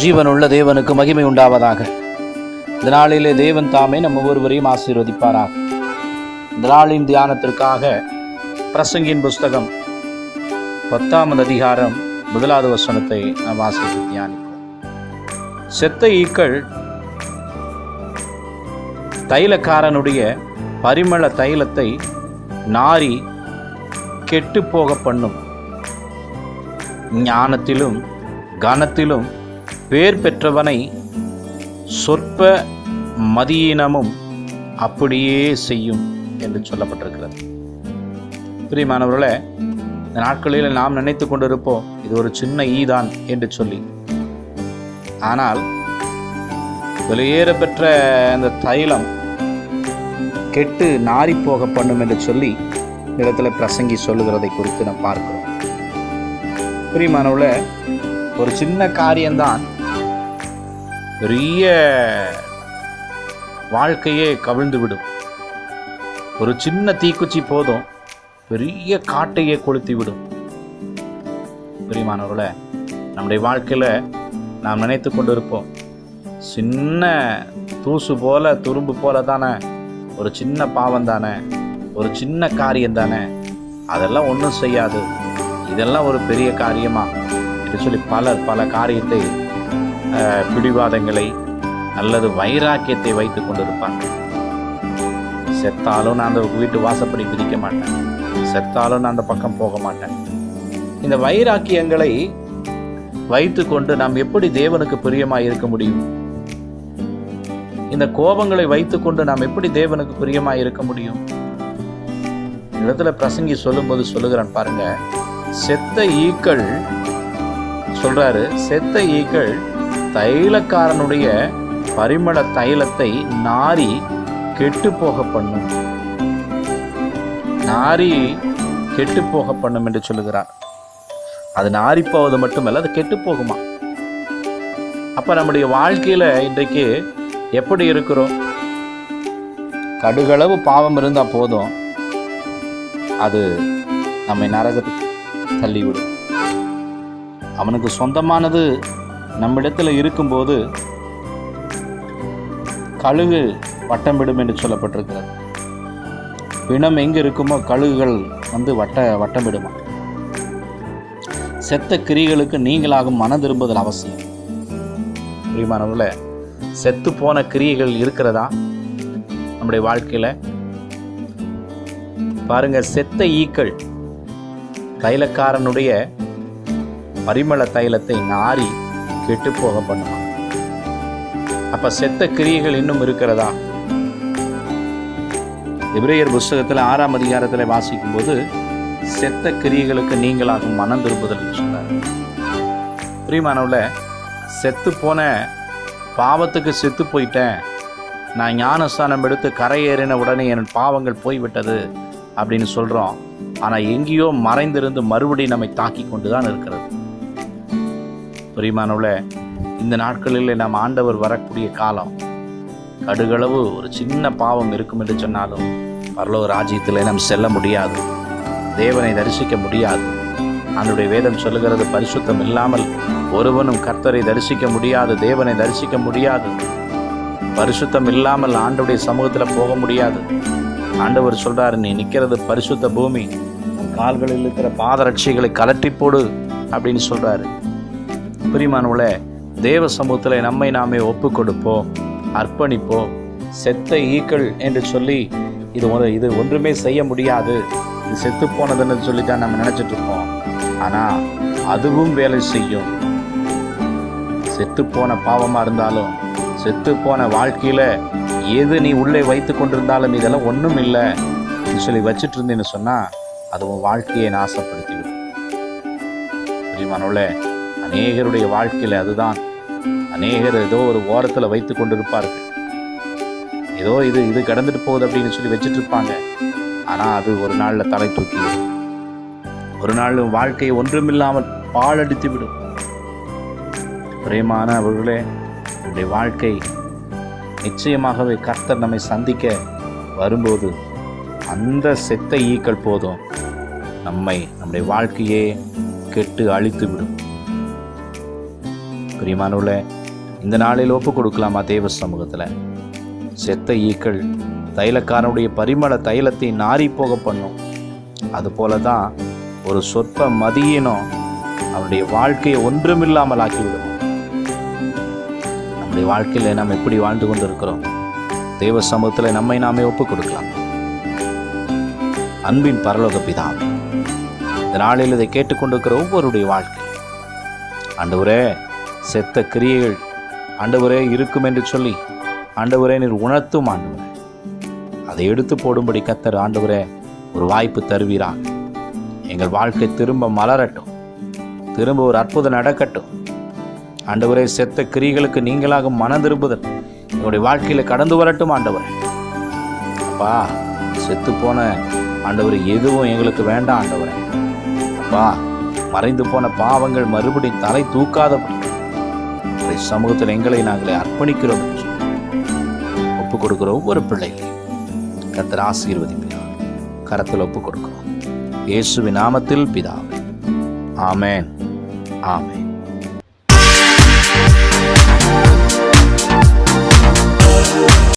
ஜீவனுள்ள தேவனுக்கு மகிமை உண்டாவதாக. இந்த நாளிலே தேவன் தாமே நம்ம ஒருவரையும் ஆசீர்வதிப்பாராக. இந்த நாளின் தியானத்திற்காக பிரசங்கின் புஸ்தகம் பத்தாம் அதிகாரம் முதலாவது வசனத்தை நாம் வாசித்து தியானிப்போம். செத்த ஈக்கள் தைலக்காரனுடைய பரிமள தைலத்தை நாரி கெட்டு போக பண்ணும். ஞானத்திலும் கனத்திலும் பேர் பெற்றவனை சொற்ப மதியினமும் அப்படியே செய்யும் என்று சொல்லப்பட்டிருக்கிறது. பிரியமானவர்களே இந்த நாட்களில் நாம் நினைத்து கொண்டிருப்போம் இது ஒரு சின்ன ஈதான் என்று சொல்லி. ஆனால் வெளியேற பெற்ற அந்த தைலம் கெட்டு நாரி போக பண்ணும் என்று சொல்லி இடத்துல பிரசங்கி சொல்லுகிறதை குறித்து நாம் பார்க்கிறோம். பிரியமானவர்களே ஒரு சின்ன காரியம்தான். பெரிய வாழ்க்கையே கவிழ்ந்து விடும் ஒரு சின்ன தீக்குச்சி போதும் பெரிய காட்டையே கொளுத்தி விடும் பிரியமானவர்களே நம்முடைய வாழ்க்கையில் நாம் நினைத்து கொண்டு இருப்போம் சின்ன தூசு போல துரும்பு போல தானே ஒரு சின்ன பாவம் தானே ஒரு சின்ன காரியம் தானே அதெல்லாம் ஒன்றும் செய்யாது. இதெல்லாம் ஒரு பெரிய காரியமா? என்று சொல்லி பலர் பல காரியத்தை அஹ், பிடிவாதங்களை அல்லது வைராக்கியத்தை வைத்து கொண்டிருப்பாங்க செத்தாலும் நான் அந்த வீட்டு வாசப்படி பிரிக்க மாட்டேன். செத்தாலும் நான் அந்த பக்கம் போக மாட்டேன். இந்த வைராக்கியங்களை வைத்துக்கொண்டு நாம் எப்படி தேவனுக்கு பிரியமாக இருக்க முடியும்? இந்த கோபங்களை வைத்துக்கொண்டு நாம் எப்படி தேவனுக்கு பிரியமாக இருக்க முடியும்? இடத்துல பிரசங்கி சொல்லும்போது சொல்லுகிறான் பாருங்க செத்த ஈக்கள் சொல்றாரு செத்த ஈக்கள் தைலக்காரனுடைய பரிமள தைலத்தை நாரி கெட்டு போக பண்ணும். நாரி கெட்டு போக பண்ணும் என்று சொல்லுகிறார். அது நாரி போவது மட்டுமல்ல அது கெட்டு போகுமா? அப்ப நம்முடைய வாழ்க்கையில இன்றைக்கு எப்படி இருக்கிறோம்? கடுகளவு பாவம் இருந்தா போதும். அது நம்மை நரகத்துக்கு தள்ளிவிடும். அவனுக்கு சொந்தமானது நம்மிடத்தில் இருக்கும்போது கழுகு வட்டமிடும் என்று சொல்லப்பட்டிருக்கிறது. பிணம் எங்கே இருக்குமோ கழுகுகள் வந்து வட்ட வட்டமிடுமா. செத்த கிரிகளுக்கு நீங்களாகும் மன திரும்புதல் அவசியம். பிரியமானவர்களே செத்து போன கிரியைகள் இருக்கிறதா? நம்முடைய வாழ்க்கையில? பாருங்க செத்த ஈக்கள் தைலக்காரனுடைய பரிமள தைலத்தை நாரி கெட்டு போக பண்ணுமா? அப்ப செத்த கிரியைகள் இன்னும் இருக்கிறதா? எபிரேயர் புஸ்தகத்தில் ஆறாம் அதிகாரத்தில் வாசிக்கும் போது செத்த கிரியைகளுக்கு நீங்களாகும் மனம் திரும்புதல் சொன்னார். பிரியமானவுல செத்து போன பாவத்துக்கு செத்து போயிட்டேன். நான் ஞானஸ்தானம் எடுத்து கரையேறின உடனே என் பாவங்கள் போய்விட்டது அப்படின்னு சொல்கிறோம் ஆனால் எங்கேயோ மறைந்திருந்து மறுபடியும் நம்மை தாக்கி கொண்டு தான் இருக்கிறது. பிரிமானவில் இந்த நாட்களில் நாம் ஆண்டவர் வரக்கூடிய காலம் கடுகளவு ஒரு சின்ன பாவம் இருக்கும் என்று சொன்னாலும் பரலோக ராஜ்யத்தில் நாம் செல்ல முடியாது தேவனை தரிசிக்க முடியாது. ஆண்டுடைய வேதம் சொல்லுகிறது பரிசுத்தம் இல்லாமல் ஒருவனும் கர்த்தரை தரிசிக்க முடியாது தேவனை தரிசிக்க முடியாது. பரிசுத்தம் இல்லாமல் ஆண்டவுடைய சமூகத்தில் போக முடியாது. ஆண்டவர் சொல்றாரு நீ நிற்கிறது பரிசுத்த பூமி கால்களில் இருக்கிற பாதரட்சிகளை கலட்டி போடு அப்படின்னு சொல்றாரு. பிரிமானவுல தேவ சமூகத்தில் நம்மை நாமே ஒப்பு கொடுப்போம் அர்ப்பணிப்போம். செத்த ஈக்கள் என்று சொல்லி இது ஒரு இது ஒன்றுமே செய்ய முடியாது. இது செத்து போனதுன்னு சொல்லி தான் நம்ம நினச்சிட்டு இருப்போம் ஆனால் அதுவும் வேலை செய்யும். செத்து போன பாவமாக இருந்தாலும் செத்து போன வாழ்க்கையில் எது நீ உள்ளே வைத்து கொண்டிருந்தாலும் இதெல்லாம் ஒன்றும் இல்லை சொல்லி வச்சுட்டு இருந்தேன்னு சொன்னால் அது உன் வாழ்க்கையை நாசப்படுத்திவிடும். பிரியமானவளே அநேகருடைய வாழ்க்கையில் அதுதான். அநேகர் ஏதோ ஒரு ஓரத்தில் வைத்து கொண்டிருப்பார்கள். ஏதோ இது இது கடந்துட்டு போகுது அப்படின்னு சொல்லி வச்சுட்டு இருப்பாங்க ஆனால் அது ஒரு நாளில் தலை தூக்கிவிடும். ஒரு நாள் வாழ்க்கையை ஒன்றுமில்லாமல் பாழடித்து விடும். பிரியமான அவர்களே நம்முடைய வாழ்க்கை நிச்சயமாகவே கர்த்தர் நம்மை சந்திக்க வரும்போது அந்த செத்த ஈக்கள் போதும். நம்மை நம்முடைய வாழ்க்கையே கெட்டு அழித்து விடும் பிரியமானவள இந்த நாளில் ஒப்பு கொடுக்கலாமா தேவ சமூகத்தில்? செத்த ஈக்கள் தைலக்காரனுடைய பரிமள தைலத்தை நாரி போக பண்ணும். அதுபோல தான் ஒரு சொற்ப மதியினம் அவருடைய வாழ்க்கையை ஒன்றுமில்லாமல் ஆக்கிவிடும். நம்முடைய வாழ்க்கையில் நாம் எப்படி வாழ்ந்து கொண்டு இருக்கிறோம் தேவ சமூகத்தில் நம்மை நாமே ஒப்பு கொடுக்கலாம். அன்பின் பரலோக பிதாவே இந்த நாளில் இதை கேட்டுக்கொண்டிருக்கிற ஒவ்வொருடைய வாழ்க்கை. ஆண்டவரே செத்த கிரியைகள் ஆண்டவரே இருக்கும் என்று சொல்லி ஆண்டவரே நீர் உணர்த்தும் ஆண்டவரே. அதை எடுத்து போடும்படி கத்தர் ஆண்டவரே ஒரு வாய்ப்பு தருவீராக. எங்கள் வாழ்க்கை திரும்ப மலரட்டும். திரும்ப ஒரு அற்புதம் நடக்கட்டும். ஆண்டவரே செத்த கிரிகளுக்கு நீங்களாக மனம் திரும்புதல் என்னுடைய வாழ்க்கையில் கடந்து வரட்டும் ஆண்டவரே. அப்பா செத்து போன ஆண்டவர் எதுவும் எங்களுக்கு வேண்டாம் ஆண்டவரே. அப்பா மறைந்து போன பாவங்கள் மறுபடியும் தலை தூக்காதபடி சமூகத்தில் எங்களை நாங்களே அர்ப்பணிக்கிறோம் என்று ஒப்பு கொடுக்கிற ஒவ்வொரு பிள்ளைகளையும் கர்த்தர் ஆசீர்வதிப்பார் கரத்தில் ஒப்பு கொடுக்கிறோம் இயேசுவின் நாமத்தில் பிதாவே. ஆமேன். ஆமேன்.